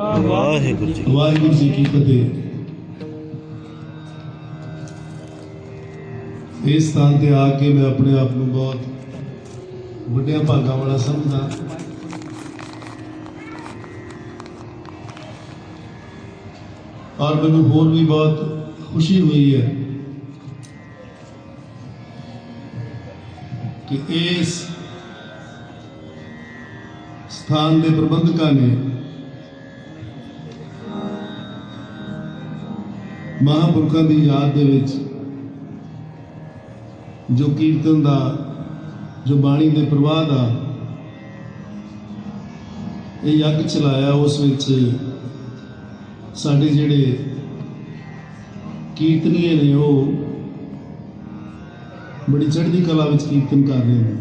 ਵਾਹਿਗੁਰੂ ਜੀ ਵਾਹਿਗੁਰੂ ਜੀ ਕੀ ਫਤਿਹ। ਇਸ ਸਥਾਨ ਤੇ ਆ ਕੇ ਮੈਂ ਆਪਣੇ ਆਪ ਨੂੰ ਬਹੁਤ ਵੱਡਿਆਂ ਭਾਗਾਂ ਵਾਲਾ ਸਮਝਦਾ। ਔਰ ਮੈਨੂੰ ਹੋਰ ਵੀ ਬਹੁਤ ਖੁਸ਼ੀ ਹੋਈ ਹੈ ਕਿ ਇਸ ਸਥਾਨ ਦੇ ਪ੍ਰਬੰਧਕਾਂ ਨੇ ਮਹਾਂਪੁਰਖਾਂ ਦੀ ਯਾਦ ਦੇ ਵਿੱਚ ਜੋ ਕੀਰਤਨ ਦਾ, ਜੋ ਬਾਣੀ ਦੇ ਪ੍ਰਵਾਹ ਦਾ ਇਹ ਯੱਗ ਚਲਾਇਆ, ਉਸ ਵਿੱਚ ਸਾਡੇ ਜਿਹੜੇ ਕੀਰਤਨੀਏ ਨੇ ਉਹ ਬੜੀ ਚੜ੍ਹਦੀ ਕਲਾ ਵਿੱਚ ਕੀਰਤਨ ਕਰ ਰਹੇ ਨੇ।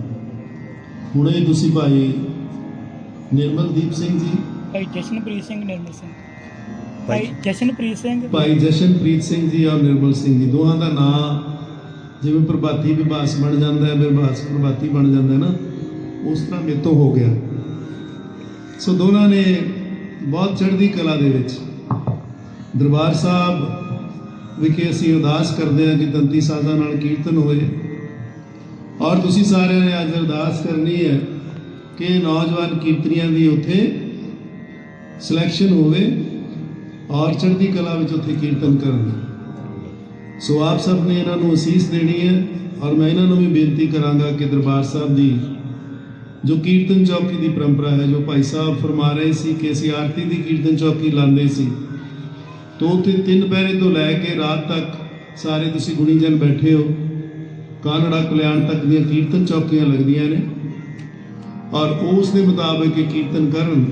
ਹੁਣੇ ਤੁਸੀਂ ਭਾਈ ਨਿਰਮਲਦੀਪ ਸਿੰਘ ਜੀ। ਭਾਈ ਜਸ਼ਨਪ੍ਰੀਤ ਸਿੰਘ ਨਿਰਮਲ ਸਿੰਘ। ਭਾਈ- ਜਸ਼ਨਪ੍ਰੀਤ ਸਿੰਘ ਭਾਈ ਜਸ਼ਨਪ੍ਰੀਤ ਸਿੰਘ ਜੀ ਔਰ ਨਿਰਮਲ ਸਿੰਘ ਜੀ ਦੋਹਾਂ ਦਾ ਨਾਮ ਜਿਵੇਂ ਪ੍ਰਭਾਤੀ ਵਿਭਾਸ ਬਣ ਜਾਂਦਾ ਹੈ ਵਿਭਾਸ ਪ੍ਰਭਾਤੀ ਬਣ ਜਾਂਦਾ ਹੈ ਨਾ ਉਸ ਤਰ੍ਹਾਂ ਮੇਰੇ ਤੋਂ ਹੋ ਗਿਆ। ਸੋ ਦੋਨਾਂ ਨੇ ਬਹੁਤ ਚੜ੍ਹਦੀ ਕਲਾ ਦੇ ਵਿੱਚ ਦਰਬਾਰ ਸਾਹਿਬ ਵਿਖੇ ਅਸੀਂ ਅਰਦਾਸ ਕਰਦੇ ਹਾਂ ਕਿ ਤੰਤੀ ਸਾਜ਼ਾਂ ਨਾਲ ਕੀਰਤਨ ਹੋਏ। ਔਰ ਤੁਸੀਂ ਸਾਰਿਆਂ ਨੇ ਅੱਜ ਅਰਦਾਸ ਕਰਨੀ ਹੈ ਕਿ ਨੌਜਵਾਨ ਕੀਰਤਨੀਆਂ ਦੀ ਉੱਥੇ ਸਿਲੈਕਸ਼ਨ ਹੋਵੇ। ਔਰ ਚੜ੍ਹਦੀ ਕਲਾ ਵਿੱਚ ਉੱਥੇ ਕੀਰਤਨ ਕਰਨ ਸੋ ਆਪ ਸਭ ਨੇ ਇਹਨਾਂ ਨੂੰ ਅਸੀਸ ਦੇਣੀ ਹੈ ਔਰ ਮੈਂ ਇਹਨਾਂ ਨੂੰ ਵੀ ਬੇਨਤੀ ਕਰਾਂਗਾ ਕਿ ਦਰਬਾਰ ਸਾਹਿਬ ਦੀ ਜੋ ਕੀਰਤਨ ਚੌਕੀ ਦੀ ਪਰੰਪਰਾ ਹੈ, ਜੋ ਭਾਈ ਸਾਹਿਬ ਫਰਮਾ ਰਹੇ ਸੀ ਕਿ ਅਸੀਂ ਆਰਤੀ ਦੀ ਕੀਰਤਨ ਚੌਕੀ ਲਾਉਂਦੇ ਸੀ, ਤੋਂ ਉੱਥੇ ਤਿੰਨ ਪਹਿਰੇ ਤੋਂ ਲੈ ਕੇ ਰਾਤ ਤੱਕ ਸਾਰੇ ਤੁਸੀਂ ਗੁਣੀਜਨ ਬੈਠੇ ਹੋ। ਕਾਨੜਾ ਕਲਿਆਣ ਤੱਕ ਦੀਆਂ ਕੀਰਤਨ ਚੌਕੀਆਂ ਲੱਗਦੀਆਂ ਨੇ ਔਰ ਉਸ ਦੇ ਮੁਤਾਬਕ ਇਹ ਕੀਰਤਨ ਕਰਨ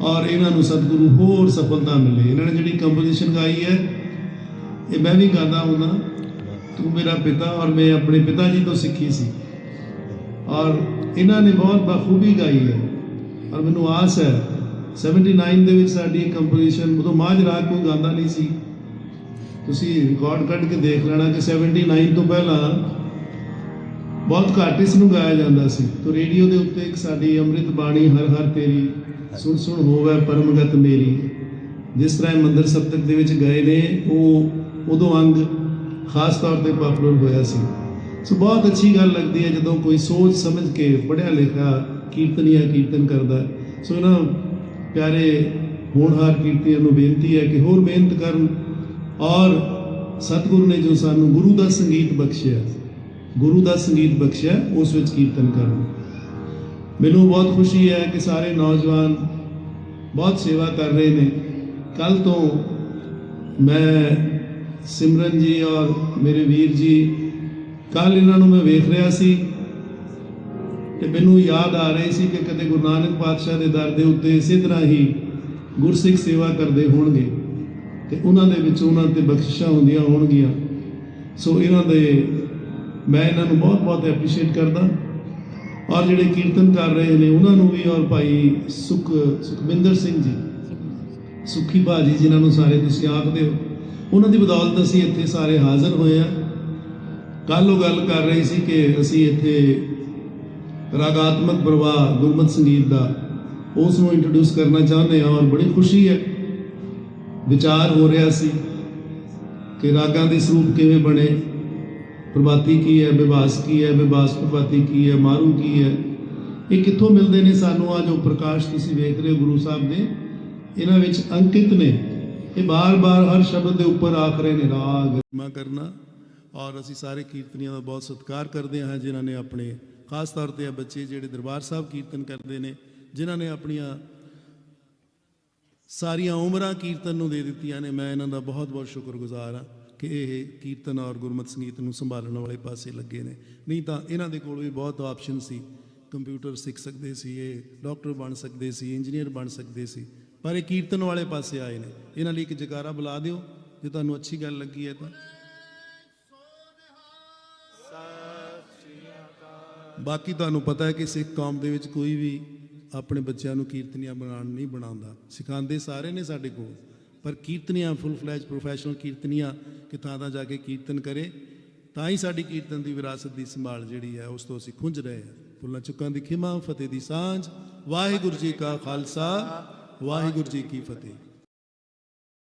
ਔਰ ਇਹਨਾਂ ਨੂੰ ਸਤਿਗੁਰੂ ਹੋਰ ਸਫਲਤਾ ਮਿਲੇ। ਇਹਨਾਂ ਨੇ ਜਿਹੜੀ ਕੰਪੋਜੀਸ਼ਨ ਗਾਈ ਹੈ, ਇਹ ਮੈਂ ਵੀ ਗਾਉਂਦਾ ਹੁੰਦਾ। ਤੂੰ ਮੇਰਾ ਪਿਤਾ ਔਰ ਮੈਂ ਆਪਣੇ ਪਿਤਾ ਜੀ ਤੋਂ ਸਿੱਖੀ ਸੀ। ਔਰ ਇਹਨਾਂ ਨੇ ਬਹੁਤ ਬਖੂਬੀ ਗਾਈ ਹੈ। ਔਰ ਮੈਨੂੰ ਆਸ ਹੈ 79 ਦੇ ਵਿੱਚ ਸਾਡੀ ਇਹ ਕੰਪੋਜੀਸ਼ਨ ਉਦੋਂ ਮਾਝ ਰਾਗ ਕੋਈ ਗਾਉਂਦਾ ਨਹੀਂ ਸੀ। ਤੁਸੀਂ ਰਿਕਾਰਡ ਕੱਢ ਕੇ ਦੇਖ ਲੈਣਾ ਕਿ 79 ਤੋਂ ਪਹਿਲਾਂ ਬਹੁਤ ਘੱਟ ਇਸ ਨੂੰ ਗਾਇਆ ਜਾਂਦਾ ਸੀ। ਤੋਂ ਰੇਡੀਓ ਦੇ ਉੱਤੇ ਇੱਕ ਸਾਡੀ ਅੰਮ੍ਰਿਤ ਬਾਣੀ, ਹਰ ਹਰ ਤੇਰੀ ਸੁਣ ਸੁਣ ਹੋਵੇ ਪਰਮਗਤ ਮੇਰੀ। ਜਿਸ ਤਰ੍ਹਾਂ ਇਹ ਮੰਦਰ ਸਪਤਕ ਦੇ ਵਿੱਚ ਗਏ ਨੇ, ਉਹ ਉਦੋਂ ਅੰਗ ਖਾਸ ਤੌਰ ਤੇ ਪਪੂਲਰ ਹੋਇਆ ਸੀ। ਸੋ ਬਹੁਤ ਅੱਛੀ ਗੱਲ ਲੱਗਦੀ ਹੈ ਜਦੋਂ ਕੋਈ ਸੋਚ ਸਮਝ ਕੇ ਪੜ੍ਹਿਆ ਲਿਖਿਆ ਕੀਰਤਨੀਆ ਕੀਰਤਨ ਕਰਦਾ ਸੋ ਇਹਨਾਂ ਪਿਆਰੇ ਹੋਣਹਾਰ ਕੀਰਤਨੀਆਂ ਨੂੰ ਬੇਨਤੀ ਹੈ ਕਿ ਹੋਰ ਮਿਹਨਤ ਕਰਨ ਔਰ ਸਤਿਗੁਰੂ ਨੇ ਜੋ ਸਾਨੂੰ ਗੁਰੂ ਦਾ ਸੰਗੀਤ ਬਖਸ਼ਿਆ, ਗੁਰੂ ਦਾ ਸੰਗੀਤ ਬਖਸ਼ਿਆ, ਉਸ ਵਿੱਚ ਕੀਰਤਨ ਕਰਨ। ਮੈਨੂੰ ਬਹੁਤ ਖੁਸ਼ੀ ਹੈ ਕਿ ਸਾਰੇ ਨੌਜਵਾਨ ਬਹੁਤ ਸੇਵਾ ਕਰ ਰਹੇ ਨੇ। ਕੱਲ ਤੋਂ ਮੈਂ ਸਿਮਰਨ ਜੀ ਔਰ ਮੇਰੇ ਵੀਰ ਜੀ, ਕੱਲ ਇਹਨਾਂ ਨੂੰ ਮੈਂ ਵੇਖ ਰਿਹਾ ਸੀ ਤੇ ਮੈਨੂੰ ਯਾਦ ਆ ਰਹੀ ਸੀ ਕਿ ਕਦੇ ਗੁਰੂ ਨਾਨਕ ਪਾਤਸ਼ਾਹ ਦੇ ਦਰ ਦੇ ਉੱਤੇ ਇਸੇ ਤਰ੍ਹਾਂ ਹੀ ਗੁਰਸਿੱਖ ਸੇਵਾ ਕਰਦੇ ਹੋਣਗੇ ਤੇ ਉਹਨਾਂ ਦੇ ਵਿੱਚ ਉਹਨਾਂ ਤੇ ਬਖਸ਼ਿਸ਼ਾਂ ਹੁੰਦੀਆਂ ਹੋਣਗੀਆਂ। ਸੋ ਇਹਨਾਂ ਦੇ ਮੈਂ ਇਹਨਾਂ ਨੂੰ ਬਹੁਤ ਬਹੁਤ ਐਪਰੀਸ਼ੀਏਟ ਕਰਦਾ। ਔਰ ਜਿਹੜੇ ਕੀਰਤਨ ਕਰ ਰਹੇ ਨੇ, ਉਹਨਾਂ ਨੂੰ ਵੀ ਔਰ ਭਾਈ ਸੁਖ ਸੁਖਵਿੰਦਰ ਸਿੰਘ ਜੀ, ਸੁਖੀ ਬਾਜੀ ਜਿਨ੍ਹਾਂ ਨੂੰ ਸਾਰੇ ਤੁਸੀਂ ਆਖਦੇ ਹੋ, ਉਹਨਾਂ ਦੀ ਬਦੌਲਤ ਅਸੀਂ ਇੱਥੇ ਸਾਰੇ ਹਾਜ਼ਰ ਹੋਏ ਆ ਕੱਲ ਉਹ ਗੱਲ ਕਰ ਰਹੀ ਸੀ ਕਿ ਅਸੀਂ ਇੱਥੇ ਰਾਗਾਤਮਕ ਪ੍ਰਵਾਹ ਗੁਰਮਤ ਸੰਗੀਤ ਦਾ, ਉਸ ਨੂੰ ਇੰਟਰੋਡਿਊਸ ਕਰਨਾ ਚਾਹੁੰਦੇ ਹਾਂ ਔਰ ਬੜੀ ਖੁਸ਼ੀ ਹੈ। ਵਿਚਾਰ ਹੋ ਰਿਹਾ ਸੀ ਕਿ ਰਾਗਾਂ ਦੇ ਸਰੂਪ ਕਿਵੇਂ ਬਣੇ ਪ੍ਰਭਾਤੀ ਕੀ ਹੈ ਵਿਭਾਸ ਕੀ ਹੈ ਵਿਭਾਸ ਪ੍ਰਭਾਤੀ ਕੀ ਹੈ, ਮਾਰੂ ਕੀ ਹੈ? ਇਹ ਕਿੱਥੋਂ ਮਿਲਦੇ ਨੇ ਸਾਨੂੰ ਆ ਜੋ ਪ੍ਰਕਾਸ਼ ਤੁਸੀਂ ਵੇਖ ਰਹੇ ਹੋ ਗੁਰੂ ਸਾਹਿਬ ਦੇ? ਇਹਨਾਂ ਵਿੱਚ ਅੰਕਿਤ ਨੇ। ਇਹ ਬਾਰ-ਬਾਰ ਹਰ ਸ਼ਬਦ ਦੇ ਉੱਪਰ ਆਖ ਰਹੇ ਨੇ, ਰਾਗ। ਮਾ ਕਰਨਾ। ਔਰ ਅਸੀਂ ਸਾਰੇ ਕੀਰਤਨੀਆਂ ਦਾ ਬਹੁਤ ਸਤਿਕਾਰ ਕਰਦੇ ਹਾਂ, ਜਿਨ੍ਹਾਂ ਨੇ ਆਪਣੇ ਖਾਸ ਤੌਰ ਤੇ ਆ ਬੱਚੇ ਜਿਹੜੇ ਦਰਬਾਰ ਸਾਹਿਬ ਕੀਰਤਨ ਕਰਦੇ ਨੇ, ਜਿਨ੍ਹਾਂ ਨੇ ਆਪਣੀਆਂ ਸਾਰੀਆਂ ਉਮਰਾਂ ਕੀਰਤਨ ਨੂੰ ਦੇ ਦਿੱਤੀਆਂ ਨੇ। ਮੈਂ ਇਹਨਾਂ ਦਾ ਬਹੁਤ ਬਹੁਤ ਸ਼ੁਕਰਗੁਜ਼ਾਰ ਹਾਂ। ਕਿ ਇਹ ਕੀਰਤਨ ਔਰ ਗੁਰਮਤਿ ਸੰਗੀਤ ਨੂੰ ਸੰਭਾਲਣ ਵਾਲੇ ਪਾਸੇ ਲੱਗੇ ਨੇ। ਨਹੀਂ ਤਾਂ ਇਹਨਾਂ ਦੇ ਕੋਲ ਵੀ ਬਹੁਤ ਆਪਸ਼ਨ ਸੀ। ਕੰਪਿਊਟਰ ਸਿੱਖ ਸਕਦੇ ਸੀ, ਇਹ ਡਾਕਟਰ ਬਣ ਸਕਦੇ ਸੀ, ਇੰਜੀਨੀਅਰ ਬਣ ਸਕਦੇ ਸੀ, ਪਰ ਇਹ ਕੀਰਤਨ ਵਾਲੇ ਪਾਸੇ ਆਏ ਨੇ। ਇਹਨਾਂ ਲਈ ਇੱਕ ਜਕਾਰਾ ਬੁਲਾ ਦਿਓ, ਜੇ ਤੁਹਾਨੂੰ ਅੱਛੀ ਗੱਲ ਲੱਗੀ ਹੈ ਤਾਂ। ਬਾਕੀ ਤੁਹਾਨੂੰ ਪਤਾ ਹੈ ਕਿ ਸਿੱਖ ਕੌਮ ਦੇ ਵਿੱਚ ਕੋਈ ਵੀ ਆਪਣੇ ਬੱਚਿਆਂ ਨੂੰ ਕੀਰਤਨੀਆਂ ਬਣਾਉਣ ਨਹੀਂ ਬਣਾਉਂਦਾ। ਸਿਖਾਉਂਦੇ ਸਾਰੇ ਨੇ ਸਾਡੇ ਕੋਲ। ਪਰ ਕੀਰਤਨੀਆਂ ਫੁੱਲ ਫਲੈਜ ਪ੍ਰੋਫੈਸ਼ਨਲ ਕੀਰਤਨੀਆਂ ਕਿ ਥਾਂ ਥਾਂ ਜਾ ਕੇ ਕੀਰਤਨ ਕਰੇ, ਤਾਂ ਹੀ ਸਾਡੀ ਕੀਰਤਨ ਦੀ ਵਿਰਾਸਤ ਦੀ ਸੰਭਾਲ ਜਿਹੜੀ ਹੈ ਉਸ ਤੋਂ ਅਸੀਂ ਖੁੰਝ ਰਹੇ ਹਾਂ। ਫੁੱਲਾਂ ਚੁੱਕਾਂ ਦੀ ਖਿਮਾ, ਫਤਿਹ ਦੀ ਸਾਂਝ, ਵਾਹਿਗੁਰੂ ਜੀ ਕਾ ਖਾਲਸਾ, ਵਾਹਿਗੁਰੂ ਜੀ ਕੀ ਫਤਿਹ।